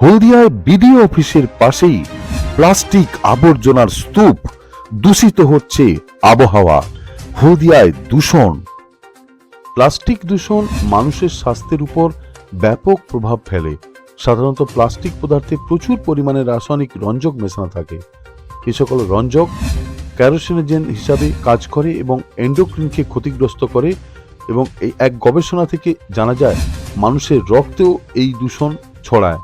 হলদিয়ায় BDO অফিসের পাশেই plastic আবর্জনার স্তূপ দূষিত হচ্ছে আবহাওয়া, হলদিয়ায় দূষণ। প্লাস্টিক দূষণ মানুষের স্বাস্থ্যের উপর ব্যাপক প্রভাব ফেলে। সাধারণত প্লাস্টিক পদার্থে প্রচুর পরিমাণে রাসায়নিক রঞ্জক মেশানো থাকে। এ সকল রঞ্জক ক্যারোসিনোজেন হিসাবে কাজ করে এবং এন্ডোক্রিনকে ক্ষতিগ্রস্ত করে এবং এই এক গবেষণা থেকে জানা যায়, মানুষের রক্তেও এই দূষণ ছড়ায়।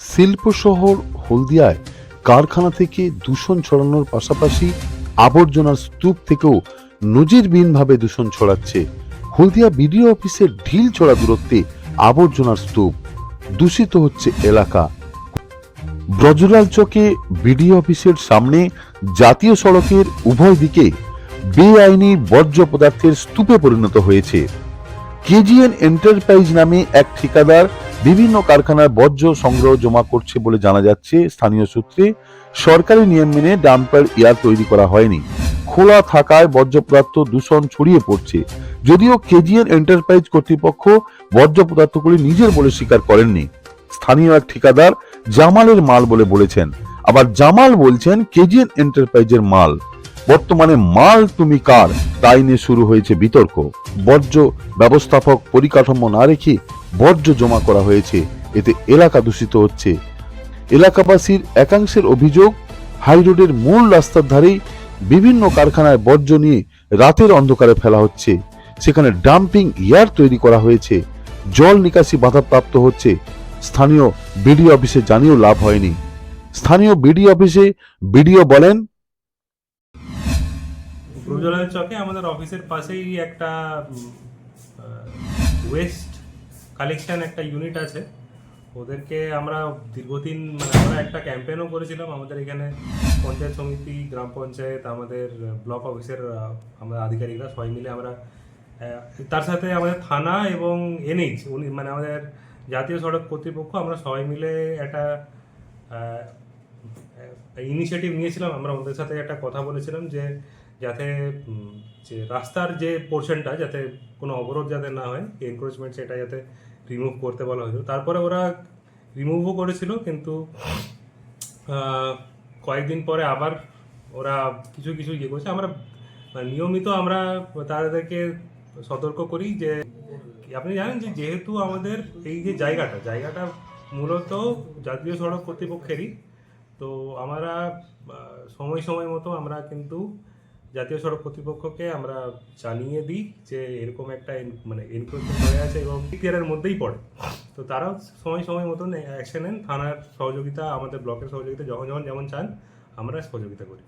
শিল্প শহর হলদিয়ায় কারখানা থেকে দূষণ ছড়ানোর পাশাপাশি আবর্জনার স্তূপ থেকেও নজিরবিহীনভাবে দূষণ ছড়াচ্ছে। হলদিয়া বিডিও অফিসের ঢিল ছড়া দূরত্বে আবর্জনার স্তূপ দূষিত হচ্ছে এলাকা। ব্রজরাল চকে বিডিও অফিসের সামনে জাতীয় সড়কের উভয় দিকে বেআইনি বর্জ্য পদার্থের স্তূপে পরিণত হয়েছে। কেজিএন এন্টারপ্রাইজ নামে এক ঠিকাদার বিভিন্ন কারখানার বর্জ্য সংগ্রহ জমা করছে বলে জানা যাচ্ছে। স্থানীয় সূত্রে সরকারি নিয়ম মেনে ডাম্পার ইয়ার তৈরি করা হয়নি। খোলা থাকায় বর্জ্য পদার্থ দূষণ ছড়িয়ে পড়ছে। যদিও কেজিএন এন্টারপ্রাইজ কর্তৃপক্ষ বর্জ্য পদার্থগুলি নিজের বলে স্বীকার করেননি। স্থানীয় এক ঠিকাদার জামালের মাল বলে বলেছেন। আবার জামাল বলছেন, কেজিএন এন্টারপ্রাইজের মাল। বর্তমানে মাল তুমি কার? তাই নিয়ে শুরু হয়েছে বিতর্ক। বর্জ্য ব্যবস্থাপক পরিকাঠামো না রেখে বর্জ্য জমা করা হয়েছে। এতে এলাকা দূষিত হচ্ছে। এলাকাবাসীর একাংশের অভিযোগ, হাইরোডের মূল রাস্তার ধারেই বিভিন্ন কারখানায় বর্জ্য নিয়ে রাতের অন্ধকারে ফেলা হচ্ছে। সেখানে ডাম্পিং ইয়ার তৈরি করা হয়েছে। জল নিকাশি বাধাপ্রাপ্ত হচ্ছে। স্থানীয় বিডিও অফিসে জানিয়েও লাভ হয়নি। স্থানীয় বিডিও অফিসে বিডিও বলেন চকে আমাদের অফিসের পাশেই একটা ওয়েস্ট কালেকশন একটা ইউনিট আছে। ওদেরকে আমরা দীর্ঘদিন মানে আমরা একটা ক্যাম্পেনও করেছিলাম। আমাদের এখানে পঞ্চায়েত সমিতি, গ্রাম পঞ্চায়েত, আমাদের ব্লক অফিসের আমরা আধিকারিকরা সবাই মিলে আমরা তার সাথে আমাদের থানা এবং এনএইচ উনি মানে আমাদের জাতীয় সড়ক কর্তৃপক্ষ, আমরা সবাই মিলে একটা ইনিশিয়েটিভ নিয়েছিলাম। আমরা ওদের সাথে একটা কথা বলেছিলাম যে যাতে যে রাস্তার যে পোর্শনটা যাতে কোনো অবরোধ যাতে না হয় এনক্রোচমেন্ট সেটা যাতে রিমুভ করতে বলা হয়েছিল। তারপরে ওরা রিমুভও করেছিল, কিন্তু কয়েকদিন পরে আবার ওরা কিছু কিছু ইয়ে করছে। আমরা মানে নিয়মিত আমরা তাদেরকে সতর্ক করি যে, আপনি জানেন যে যেহেতু আমাদের এই যে জায়গাটা জায়গাটা মূলত জাতীয় সড়ক কর্তৃপক্ষেরই, তো আমরা সময় সময় মতো আমরা কিন্তু জাতীয় সড়ক কর্তৃপক্ষকে আমরা জানিয়ে দিই যে এরকম একটা মানে এনক্রোচমেন্ট হয়ে আছে এবং এর মধ্যেই পড়ে। তো তারাও সময় সময় মতন অ্যাকশন নেন। থানার সহযোগিতা আমাদের ব্লকের সহযোগিতা যখন যখন যেমন চান আমরা সহযোগিতা করি।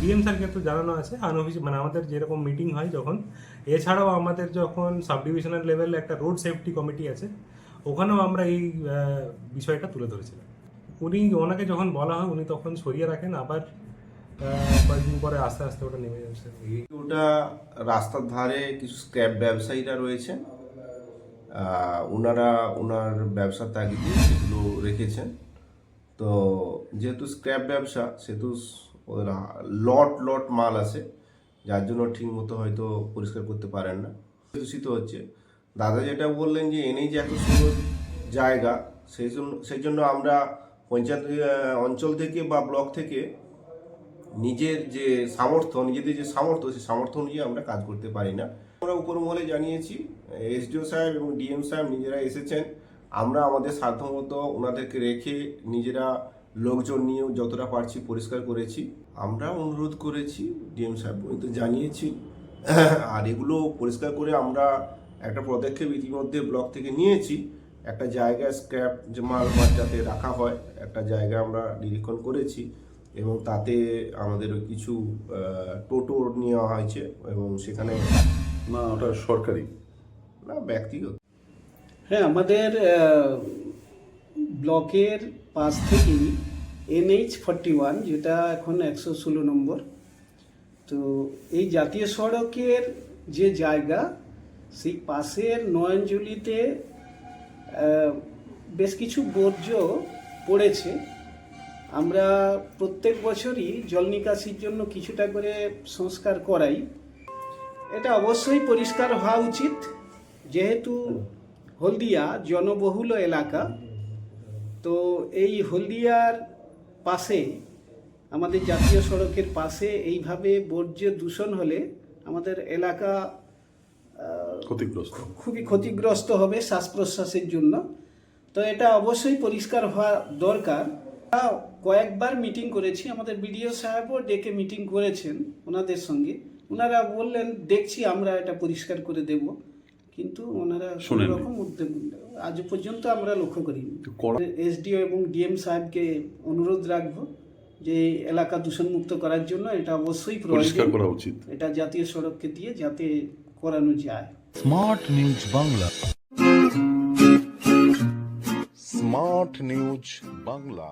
ডিএম স্যারকে তো জানানো আছে আনঅফিস মানে আমাদের যেরকম মিটিং হয় যখন এছাড়াও আমাদের যখন সাব ডিভিশনাল লেভেলে একটা রোড সেফটি কমিটি আছে ওখানেও আমরা এই বিষয়টা তুলে ধরেছিলাম। উনি ওনাকে যখন বলা হয় উনি তখন সরিয়ে রাখেন আবার কয়েকদিন পরে আস্তে আস্তে ওটা নেমে যাচ্ছে। ওটা রাস্তার ধারে কিছু স্ক্র্যাপ ব্যবসায়ীরা রয়েছেন। আহ, ওনারা ওনার ব্যবসার তাগিদে এগুলো রেখেছেন। তো যেহেতু স্ক্র্যাপ ব্যবসা সেহেতু লট লট মাল আছে। যার জন্য ঠিক মতো হয়তো পরিষ্কার করতে পারেন না। দূষিত হচ্ছে। দাদা যেটা বললেন যে এনেই যে এত সুন্দর জায়গা সেই জন্য সেই জন্য আমরা পঞ্চায়েত অঞ্চল থেকে বা ব্লক থেকে নিজের যে সামর্থ্য, নিজেদের যে সামর্থ্য, সেই সামর্থ্য অনুযায়ী আমরা কাজ করতে পারি না। আমরা উপর মহলে জানিয়েছি, এসডিও সাহেব এবং ডিএম সাহেব নিজেরা এসেছেন। আমরা আমাদের সাধ্যমতো ওনাদেরকে রেখে নিজেরা লোকজন নিয়েও যতটা পারছি পরিষ্কার করেছি। আমরা অনুরোধ করেছি, ডিএম সাহেব উনি তো জানিয়েছি। আর এগুলো পরিষ্কার করে আমরা একটা পদক্ষেপ ইতিমধ্যে ব্লক থেকে নিয়েছি। একটা জায়গায় স্ক্র্যাপ যে মাল যাতে রাখা হয়, একটা জায়গা আমরা নিরীক্ষণ করেছি। এবং তাতে আমাদের কিছু টোটো নেওয়া হয়েছে এবং সেখানে না ওটা সরকারি। না ব্যক্তিগত। হ্যাঁ আমাদের ব্লকের পাশ থেকেই এনএইচ ফর্টি ওয়ান যেটা এখন একশো ষোলো নম্বর তো এই জাতীয় সড়কের যে জায়গা সেই পাশের নয়নজুলিতে বেশ কিছু বর্জ্য পড়েছে। আমরা প্রত্যেক বছরই জল নিকাশির জন্য কিছুটা করে সংস্কার করাই। এটা অবশ্যই পরিষ্কার হওয়া উচিত। যেহেতু হলদিয়া জনবহুল এলাকা তো এই হলদিয়ার পাশে আমাদের জাতীয় সড়কের পাশে এইভাবে বর্জ্য দূষণ হলে আমাদের এলাকা ক্ষতিগ্রস্ত। খুবই ক্ষতিগ্রস্ত হবে শ্বাস প্রশ্বাসের জন্য। তো এটা অবশ্যই পরিষ্কার হওয়া দরকার। কয়েকবার মিটিং করেছি। আমাদের বিডিও সাহেবও ডেকে মিটিং করেছেন ওনাদের সঙ্গে। ওনারা বললেন দেখছি আমরা এটা পরিষ্কার করে দেব। কিন্তু ওনারা। রকম উদ্যোগ আজ পর্যন্ত আমরা লক্ষ্য করিনি। এসডিও এবং ডিএম সাহেবকে অনুরোধ রাখব যে এলাকা দূষণমুক্ত করার জন্য এটা অবশ্যই পরিষ্কার করা উচিত। এটা জাতীয় সড়ককে দিয়ে যাতে করানো যায়। Smart news Bangla. Smart news Bangla